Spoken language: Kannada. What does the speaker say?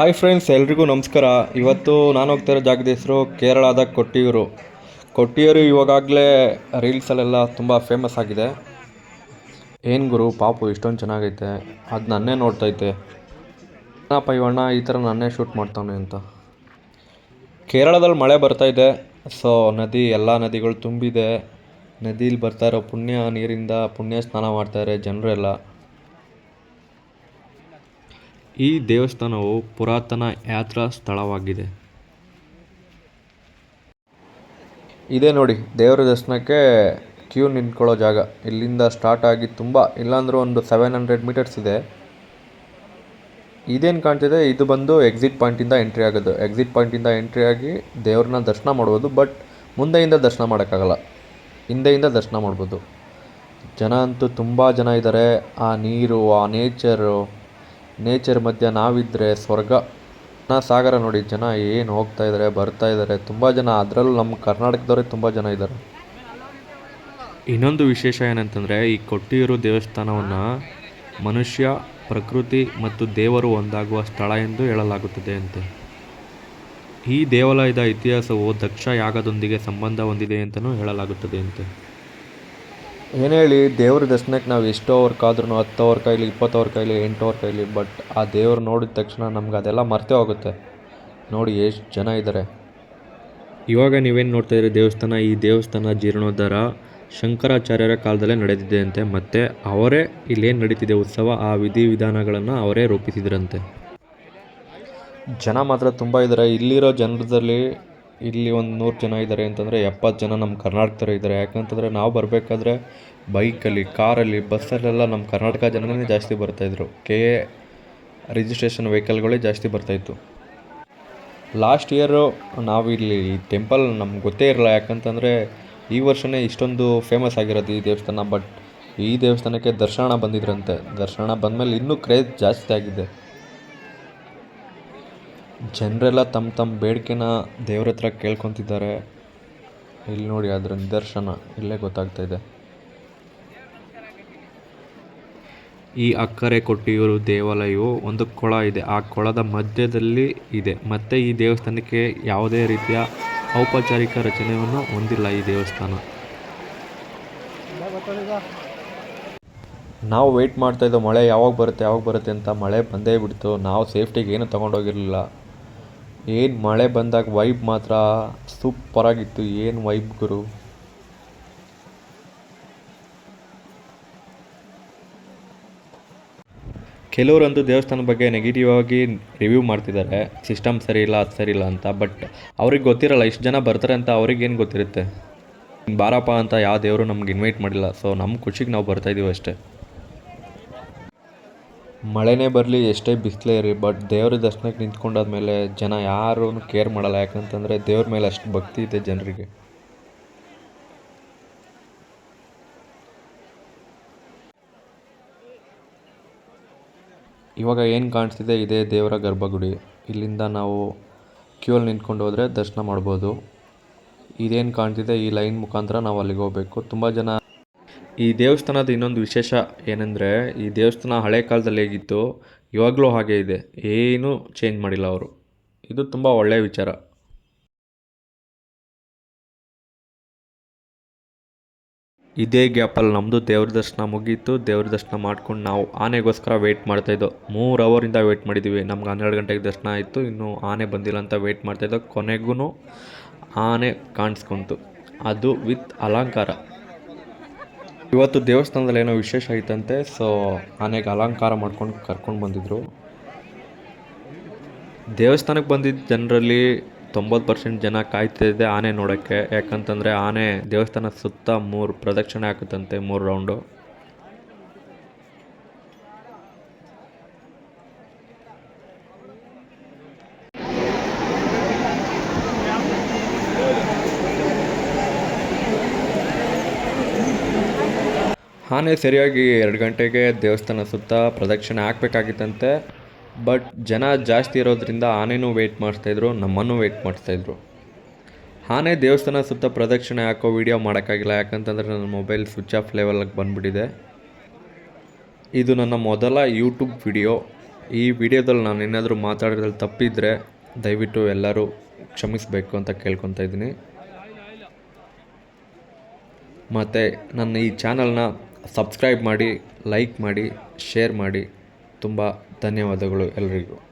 ಹಾಯ್ ಫ್ರೆಂಡ್ಸ್ ಎಲ್ರಿಗೂ ನಮಸ್ಕಾರ. ಇವತ್ತು ನಾನು ಹೋಗ್ತಾ ಇರೋ ಜಾಗದ ಹೆಸರು ಕೇರಳದ ಕೊಟ್ಟಿಯೂರು. ಕೊಟ್ಟಿಯೂರು ಇವಾಗಲೇ ರೀಲ್ಸಲ್ಲೆಲ್ಲ ತುಂಬ ಫೇಮಸ್ ಆಗಿದೆ. ಏನು ಗುರು, ಪಾಪು ಇಷ್ಟೊಂದು ಚೆನ್ನಾಗೈತೆ. ಅದು ನನ್ನೇ ನೋಡ್ತೈತೆ. ಏನಪ್ಪ ಇವಣ್ಣ ಈ ಥರ ನನ್ನೇ ಶೂಟ್ ಮಾಡ್ತಾನೆ ಅಂತ. ಕೇರಳದಲ್ಲಿ ಮಳೆ ಬರ್ತಾ ಇದೆ. ಸೊ ನದಿ, ಎಲ್ಲ ನದಿಗಳು ತುಂಬಿದೆ. ನದೀಲಿ ಬರ್ತಾ ಇರೋ ಪುಣ್ಯ ನೀರಿಂದ ಪುಣ್ಯ ಸ್ನಾನ ಮಾಡ್ತಾರೆ ಜನರೆಲ್ಲ. ಈ ದೇವಸ್ಥಾನವು ಪುರಾತನ ಯಾತ್ರಾ ಸ್ಥಳವಾಗಿದೆ. ಇದೇ ನೋಡಿ, ದೇವರ ದರ್ಶನಕ್ಕೆ ಕ್ಯೂ ನಿಂತ್ಕೊಳ್ಳೋ ಜಾಗ. ಇಲ್ಲಿಂದ ಸ್ಟಾರ್ಟ್ ಆಗಿ ತುಂಬ, ಇಲ್ಲಾಂದ್ರೂ ಒಂದು ಸೆವೆನ್ ಹಂಡ್ರೆಡ್ ಮೀಟರ್ಸ್ ಇದೆ. ಇದೇನು ಕಾಣ್ತಿದೆ? ಇದು ಬಂದು ಎಕ್ಸಿಟ್ ಪಾಯಿಂಟಿಂದ ಎಂಟ್ರಿ ಆಗೋದು. ಎಕ್ಸಿಟ್ ಪಾಯಿಂಟಿಂದ ಎಂಟ್ರಿ ಆಗಿ ದೇವ್ರನ್ನ ದರ್ಶನ ಮಾಡ್ಬೋದು ಬಟ್ ಮುಂದೆಯಿಂದ ದರ್ಶನ ಮಾಡೋಕ್ಕಾಗಲ್ಲ. ಹಿಂದೆಯಿಂದ ದರ್ಶನ ಮಾಡ್ಬೋದು. ಜನ ಅಂತೂ ತುಂಬ ಜನ ಇದ್ದಾರೆ ಆ ನೀರು, ಆ ನೇಚರು ನೇಚರ್ ಮಧ್ಯ ನಾವಿದ್ದರೆ ಸ್ವರ್ಗ. ಸಾಗರ ನೋಡಿ, ಜನ ಏನು ಹೋಗ್ತಾ ಇದ್ದಾರೆ ಬರ್ತಾ ಇದ್ದಾರೆ ತುಂಬ ಜನ. ಅದರಲ್ಲೂ ನಮ್ಮ ಕರ್ನಾಟಕದವರೇ ತುಂಬ ಜನ ಇದ್ದಾರೆ ಇನ್ನೊಂದು ವಿಶೇಷ ಏನಂತಂದರೆ, ಈ ಕೊಟ್ಟಿಯೂರು ದೇವಸ್ಥಾನವನ್ನು ಮನುಷ್ಯ, ಪ್ರಕೃತಿ ಮತ್ತು ದೇವರು ಒಂದಾಗುವ ಸ್ಥಳ ಎಂದು ಹೇಳಲಾಗುತ್ತದೆ ಅಂತೆ. ಈ ದೇವಾಲಯದ ಇತಿಹಾಸವು ದಕ್ಷ ಯಾಗದೊಂದಿಗೆ ಸಂಬಂಧ ಹೊಂದಿದೆ ಅಂತಲೂ ಹೇಳಲಾಗುತ್ತದೆ ಅಂತೆ. ಏನು ಹೇಳಿ, ದೇವ್ರ ದರ್ಶನಕ್ಕೆ ನಾವು ಎಷ್ಟೋ ಅವ್ರ ಕಾದ್ರೂ ಹತ್ತು ಅವ್ರ ಕೈಲಿ, ಇಪ್ಪತ್ತು ಅವ್ರ ಕೈಲಿ, ಎಂಟು ಅವ್ರ ಕೈಲಿ ಬಟ್ ಆ ದೇವ್ರು ನೋಡಿದ ತಕ್ಷಣ ನಮ್ಗೆ ಅದೆಲ್ಲ ಮರ್ತೇ ಹೋಗುತ್ತೆ. ನೋಡಿ ಎಷ್ಟು ಜನ ಇದ್ದಾರೆ ಇವಾಗ ನೀವೇನು ನೋಡ್ತಾ ಇದ್ದೀರಿ, ದೇವಸ್ಥಾನ? ಈ ದೇವಸ್ಥಾನ ಜೀರ್ಣೋದ್ಧಾರ ಶಂಕರಾಚಾರ್ಯರ ಕಾಲದಲ್ಲೇ ನಡೆದಿದೆ ಅಂತೆ. ಮತ್ತು ಅವರೇ ಇಲ್ಲೇನು ನಡೀತಿದೆ ಉತ್ಸವ? ಆ ವಿಧಿವಿಧಾನಗಳನ್ನು ಅವರೇ ರೂಪಿಸಿದ್ರಂತೆ. ಜನ ಮಾತ್ರ ತುಂಬ ಇದ್ದಾರೆ ಇಲ್ಲಿರೋ ಜನರದಲ್ಲಿ ಇಲ್ಲಿ ಒಂದು ನೂರು ಜನ ಇದ್ದಾರೆ ಅಂತಂದರೆ ಎಪ್ಪತ್ತು ಜನ ನಮ್ಮ ಕರ್ನಾಟಕದವ್ರು ಇದ್ದಾರೆ ಯಾಕಂತಂದರೆ ನಾವು ಬರಬೇಕಾದ್ರೆ ಬೈಕಲ್ಲಿ, ಕಾರಲ್ಲಿ, ಬಸ್ಸಲ್ಲೆಲ್ಲ ನಮ್ಮ ಕರ್ನಾಟಕ ಜನನೇ ಜಾಸ್ತಿ ಬರ್ತಾಯಿದ್ರು ಕೆ ಎ ರಿಜಿಸ್ಟ್ರೇಷನ್ ವೆಹಿಕಲ್ಗಳೇ ಜಾಸ್ತಿ ಬರ್ತಾಯಿತ್ತು ಲಾಸ್ಟ್ ಇಯರು ನಾವು ಇಲ್ಲಿ ಈ ಟೆಂಪಲ್ ನಮ್ಗೆ ಗೊತ್ತೇ ಇರಲ್ಲ ಯಾಕಂತಂದರೆ ಈ ವರ್ಷವೇ ಇಷ್ಟೊಂದು ಫೇಮಸ್ ಆಗಿರೋದು ಈ ದೇವಸ್ಥಾನ. ಬಟ್ ಈ ದೇವಸ್ಥಾನಕ್ಕೆ ದರ್ಶನ ಬಂದಿದ್ರಂತೆ. ದರ್ಶನ ಬಂದಮೇಲೆ ಇನ್ನೂ ಕ್ರೇಜ್ ಜಾಸ್ತಿ ಆಗಿದೆ. ಜನರೆಲ್ಲ ತಮ್ಮ ತಮ್ಮ ಬೇಡಿಕೆನ ದೇವ್ರ ಹತ್ರ ಕೇಳ್ಕೊತಿದ್ದಾರೆ. ಇಲ್ಲಿ ನೋಡಿ ಅದರ ನಿದರ್ಶನ, ಇಲ್ಲೇ ಗೊತ್ತಾಗ್ತಾ ಇದೆ. ಈ ಅಕ್ಕರೆ ಕೊಟ್ಟಿಯೂರು ದೇವಾಲಯವು ಒಂದು ಕೊಳ ಇದೆ. ಆ ಕೊಳದ ಮಧ್ಯದಲ್ಲಿ ಇದೆ. ಮತ್ತು ಈ ದೇವಸ್ಥಾನಕ್ಕೆ ಯಾವುದೇ ರೀತಿಯ ಔಪಚಾರಿಕ ರಚನೆಯನ್ನು ಹೊಂದಿಲ್ಲ ಈ ದೇವಸ್ಥಾನ. ನಾವು ವೆಯ್ಟ್ ಮಾಡ್ತಾ ಇದ್ದೋ ಮಳೆ ಯಾವಾಗ ಬರುತ್ತೆ ಯಾವಾಗ ಬರುತ್ತೆ ಅಂತ ಮಳೆ ಬಂದೇ ಬಿಡ್ತು. ನಾವು ಸೇಫ್ಟಿಗೆ ಏನು ತೊಗೊಂಡೋಗಿರಲಿಲ್ಲ. ಏನು ಮಳೆ ಬಂದಾಗ ವೈಬ್ ಮಾತ್ರ ಸೂಪರಾಗಿತ್ತು ಏನು ವೈಬ್ ಗುರು? ಕೆಲವರಂತೂ ದೇವಸ್ಥಾನದ ಬಗ್ಗೆ ನೆಗೆಟಿವ್ ಆಗಿ ರಿವ್ಯೂ ಮಾಡ್ತಿದ್ದಾರೆ. ಸಿಸ್ಟಮ್ ಸರಿ ಇಲ್ಲ, ಅದು ಸರಿ ಇಲ್ಲ ಅಂತ. ಬಟ್ ಅವ್ರಿಗೆ ಗೊತ್ತಿರಲ್ಲ, ಇಷ್ಟು ಜನ ಬರ್ತಾರೆ ಅಂತ ಅವ್ರಿಗೇನು ಗೊತ್ತಿರುತ್ತೆ? ಬಾರಪ್ಪ ಅಂತ ಯಾವ ದೇವರು ನಮ್ಗೆ ಇನ್ವೈಟ್ ಮಾಡಿಲ್ಲ. ಸೊ ನಮ್ಮ ಖುಷಿಗೆ ನಾವು ಬರ್ತಾಯಿದ್ದೀವಿ ಅಷ್ಟೇ. ಮಳೆನೇ ಬರಲಿ, ಎಷ್ಟೇ ಬಿಸಿಲೇ ಇರಲಿ ಬಟ್ ದೇವ್ರ ದರ್ಶನಕ್ಕೆ ನಿಂತ್ಕೊಂಡಾದ್ಮೇಲೆ ಜನ ಯಾರೂ ಕೇರ್ ಮಾಡಲ್ಲ. ಯಾಕಂತಂದರೆ ದೇವ್ರ ಮೇಲೆ ಅಷ್ಟು ಭಕ್ತಿ ಇದೆ ಜನರಿಗೆ. ಇವಾಗ ಏನು ಕಾಣಿಸ್ತಿದೆ? ಇದೇ ದೇವರ ಗರ್ಭಗುಡಿ. ಇಲ್ಲಿಂದ ನಾವು ಕ್ಯೂಲ್ಲಿ ನಿಂತ್ಕೊಂಡು ಹೋದರೆ ದರ್ಶನ ಮಾಡ್ಬೋದು. ಇದೇನು ಕಾಣ್ತಿದೆ? ಈ ಲೈನ್ ಮುಖಾಂತರ ನಾವು ಅಲ್ಲಿಗೆ ಹೋಗಬೇಕು. ತುಂಬ ಜನ ಈ ದೇವಸ್ಥಾನದ ಇನ್ನೊಂದು ವಿಶೇಷ ಏನಂದರೆ, ಈ ದೇವಸ್ಥಾನ ಹಳೆ ಕಾಲದಲ್ಲಿ ಹೇಗಿತ್ತು, ಇವಾಗಲೂ ಹಾಗೆ ಇದೆ. ಏನೂ ಚೇಂಜ್ ಮಾಡಿಲ್ಲ ಅವರು. ಇದು ತುಂಬ ಒಳ್ಳೆಯ ವಿಚಾರ. ಇದೇ ಗ್ಯಾಪಲ್ಲಿ ನಮ್ಮದು ದೇವ್ರ ದರ್ಶನ ಮುಗೀತು. ದೇವ್ರ ದರ್ಶನ ಮಾಡ್ಕೊಂಡು ನಾವು ಆನೆಗೋಸ್ಕರ ವೆಯ್ಟ್ ಮಾಡ್ತಾಯಿದ್ದೋ ಮೂರು ಅವರಿಂದ ವೆಯ್ಟ್ ಮಾಡಿದ್ದೀವಿ ನಮ್ಗೆ ಹನ್ನೆರಡು ಗಂಟೆಗೆ ದರ್ಶನ ಆಯಿತು. ಇನ್ನೂ ಆನೆ ಬಂದಿಲ್ಲ ಅಂತ ವೆಯ್ಟ್ ಮಾಡ್ತಾಯಿದ್ದೋ ಕೊನೆಗೂ ಆನೆ ಕಾಣಿಸ್ಕೊಂತು. ಅದು ವಿತ್ ಅಲಂಕಾರ. ಇವತ್ತು ದೇವಸ್ಥಾನದಲ್ಲಿ ಏನೋ ವಿಶೇಷ ಐತಂತೆ ಸೊ ಆನೆಗೆ ಅಲಂಕಾರ ಮಾಡ್ಕೊಂಡು ಕರ್ಕೊಂಡು ಬಂದಿದ್ರು. ದೇವಸ್ಥಾನಕ್ಕೆ ಬಂದಿದ್ದ ಜನರಲ್ಲಿ ತೊಂಬತ್ತು ಪರ್ಸೆಂಟ್ ಜನ ಕಾಯ್ತಿದ್ದೆ ಆನೆ ನೋಡೋಕ್ಕೆ. ಯಾಕಂತಂದರೆ ಆನೆ ದೇವಸ್ಥಾನ ಸುತ್ತ ಮೂರು ಪ್ರದಕ್ಷಿಣೆ ಹಾಕುತ್ತಂತೆ, ಮೂರು ರೌಂಡು. ಆನೆ ಸರಿಯಾಗಿ ಎರಡು ಗಂಟೆಗೆ ದೇವಸ್ಥಾನ ಸುತ್ತ ಪ್ರದಕ್ಷಿಣೆ ಹಾಕ್ಬೇಕಾಗಿತ್ತಂತೆ, ಬಟ್ ಜನ ಜಾಸ್ತಿ ಇರೋದ್ರಿಂದ ಆನೆನೂ ವೆಯ್ಟ್ ಮಾಡಿಸ್ತಾಯಿದ್ರು ನಮ್ಮನ್ನು ವೆಯ್ಟ್ ಮಾಡಿಸ್ತಾಯಿದ್ರು ಆನೆ ದೇವಸ್ಥಾನ ಸುತ್ತ ಪ್ರದಕ್ಷಿಣೆ ಹಾಕೋ ವಿಡಿಯೋ ಮಾಡೋಕ್ಕಾಗಿಲ್ಲ, ಯಾಕಂತಂದರೆ ನನ್ನ ಮೊಬೈಲ್ ಸ್ವಿಚ್ ಆಫ್ ಲೆವೆಲ್ಗೆ ಬಂದುಬಿಟ್ಟಿದೆ. ಇದು ನನ್ನ ಮೊದಲ ಯೂಟ್ಯೂಬ್ ವಿಡಿಯೋ ಈ ವಿಡಿಯೋದಲ್ಲಿ ನಾನು ಏನಾದರೂ ಮಾತಾಡೋದ್ರಲ್ಲಿ ತಪ್ಪಿದರೆ ದಯವಿಟ್ಟು ಎಲ್ಲರೂ ಕ್ಷಮಿಸಬೇಕು ಅಂತ ಕೇಳ್ಕೊತಾ ಇದ್ದೀನಿ. ಮತ್ತು ನನ್ನ ಈ ಚಾನಲ್ನ ಸಬ್ಸ್ಕ್ರೈಬ್ ಮಾಡಿ ಲೈಕ್ ಮಾಡಿ ಶೇರ್ ಮಾಡಿ. ತುಂಬ ಧನ್ಯವಾದಗಳು ಎಲ್ರಿಗೂ.